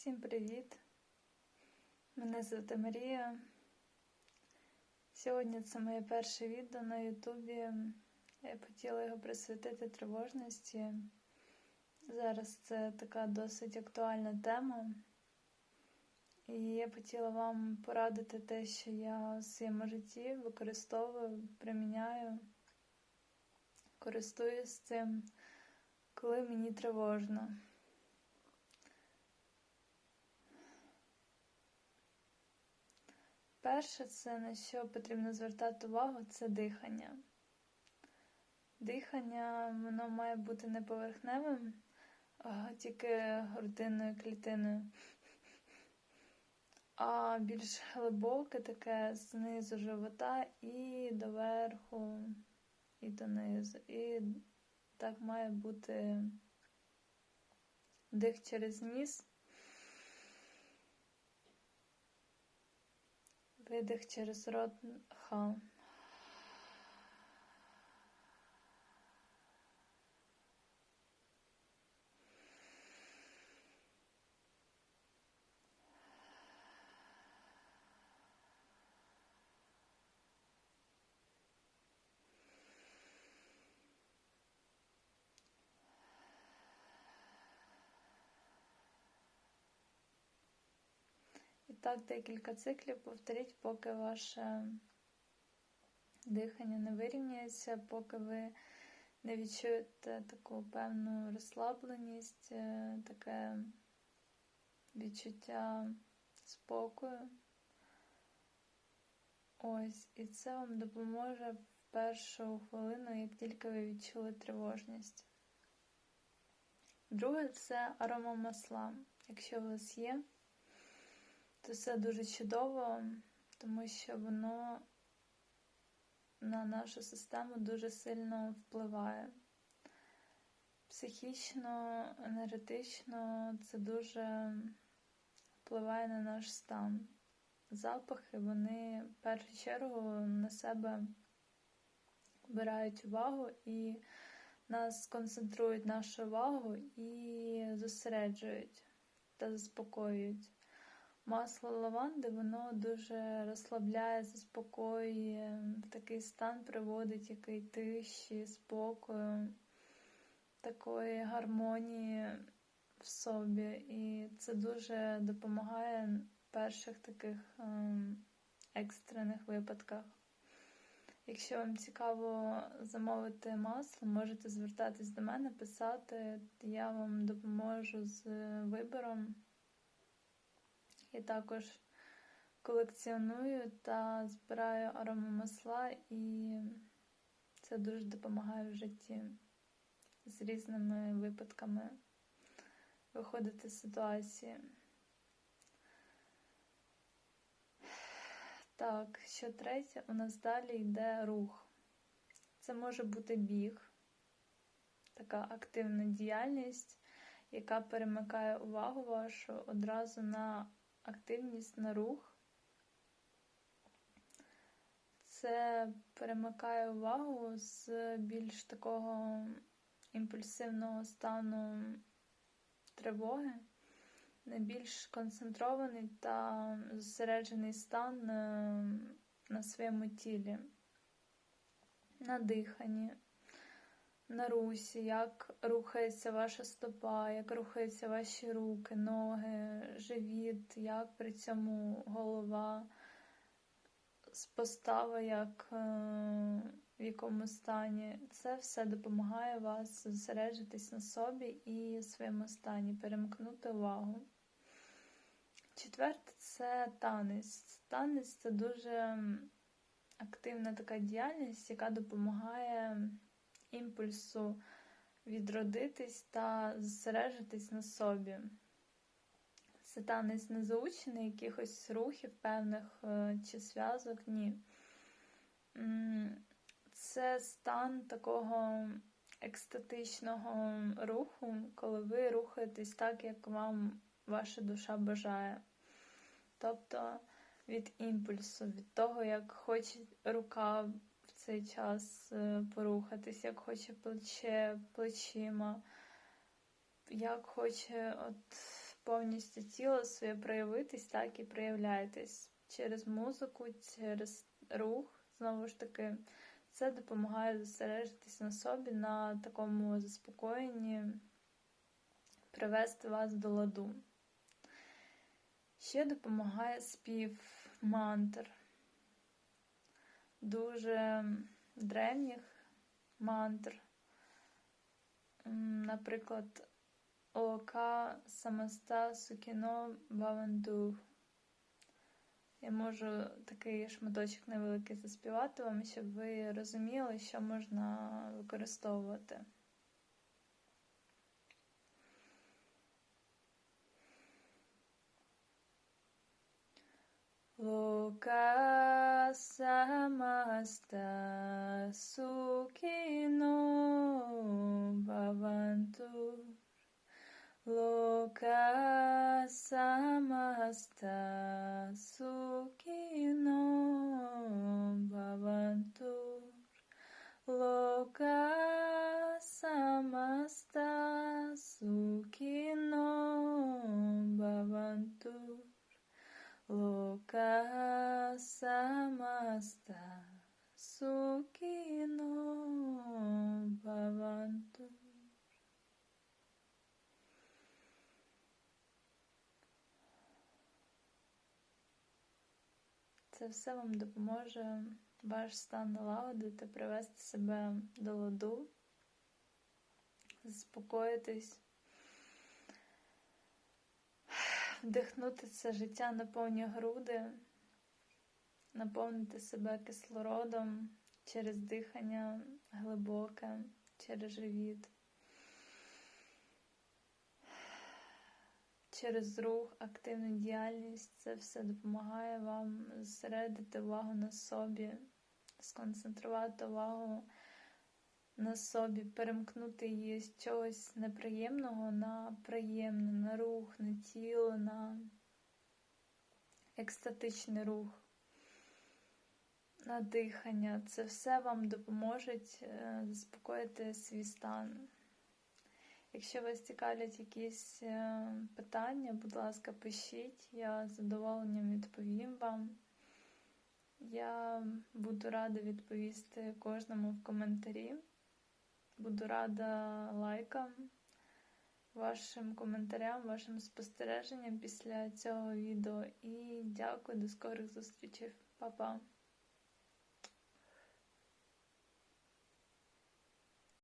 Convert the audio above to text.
Всім привіт! Мене звати Марія. Сьогодні це моє перше відео на Ютубі. Я хотіла його присвятити тривожності. Зараз це така досить актуальна тема. І я хотіла вам порадити те, що я в своєму житті використовую, приміняю, користуюсь цим, коли мені тривожно. Перше, це на що потрібно звертати увагу, це дихання. Дихання воно має бути не поверхневим, а тільки грудинною клітиною, а більш глибоке таке знизу живота і доверху, і донизу. І так має бути дих через ніс. Видих через рот ха. Так декілька циклів повторіть, поки ваше дихання не вирівняється, поки ви не відчуєте таку певну розслабленість, е, таке відчуття спокою. Ось, і це вам допоможе в першу хвилину, як тільки ви відчули тривожність. Друге це аромамасла. Якщо у вас є, це дуже чудово, тому що воно на нашу систему дуже сильно впливає. Психічно, енергетично це дуже впливає на наш стан. Запахи, вони в першу чергу на себе вбирають увагу і нас концентрують нашу увагу і зосереджують та заспокоюють. Масло лаванди, воно дуже розслабляє, заспокоює, в такий стан приводить який тиші, спокою, такої гармонії в собі. І це дуже допомагає в перших таких ем, екстрених випадках. Якщо вам цікаво замовити масло, можете звертатись до мене, писати, я вам допоможу з вибором. Я також колекціоную та збираю аромамасла, і це дуже допомагає в житті з різними випадками виходити з ситуації. Так, що третє, у нас далі йде рух. Це може бути біг, така активна діяльність, яка перемикає увагу вашу одразу на активність на рух. Це перемикає увагу з більш такого імпульсивного стану тривоги, на більш концентрований та зосереджений стан на своєму тілі, на диханні на русі, як рухається ваша стопа, як рухаються ваші руки, ноги, живіт, як при цьому голова, постава, як е, в якому стані. Це все допомагає вас зосереджитись на собі і своєму стані, перемкнути увагу. Четверте це танець. Танець це дуже активна така діяльність, яка допомагає імпульсу відродитись та зосереджитись на собі. Це танець не заучений якихось рухів певних е, чи зв'язок, ні. Це стан такого екстатичного руху, коли ви рухаєтесь так, як вам ваша душа бажає. Тобто від імпульсу, від того, як хоче рука цей час е, порухатись, як хоче плече плечима, як хоче от повністю тіло своє проявитись, так і проявляйтесь через музику, через рух. Знову ж таки, це допомагає зосередитись на собі, на такому заспокоєнні, привести вас до ладу. Ще допомагає спів мантр, дуже древніх мантр. Наприклад, Ока Самаста Сукіно Баванду. Я можу такий шматочок невеликий заспівати вам, щоб ви розуміли, що можна використовувати. Лока самаста сукіно баванту Loka samasta Це все вам допоможе ваш стан налагодити, привести себе до ладу, заспокоїтись, вдихнути це життя на повні груди, наповнити себе кислородом через дихання глибоке, через живіт. Через рух, активну діяльність це все допомагає вам зосередити увагу на собі, сконцентрувати увагу на собі, перемкнути її з чогось неприємного на приємне, на рух, на тіло, на екстатичний рух, на дихання. Це все вам допоможе е, заспокоїти свій стан. Якщо вас цікавлять якісь е, питання, будь ласка, пишіть, я з задоволенням відповім вам. Я буду рада відповісти кожному в коментарі. Буду рада лайкам, вашим коментарям, вашим спостереженням після цього відео. І дякую, до скорих зустрічей. Па-па!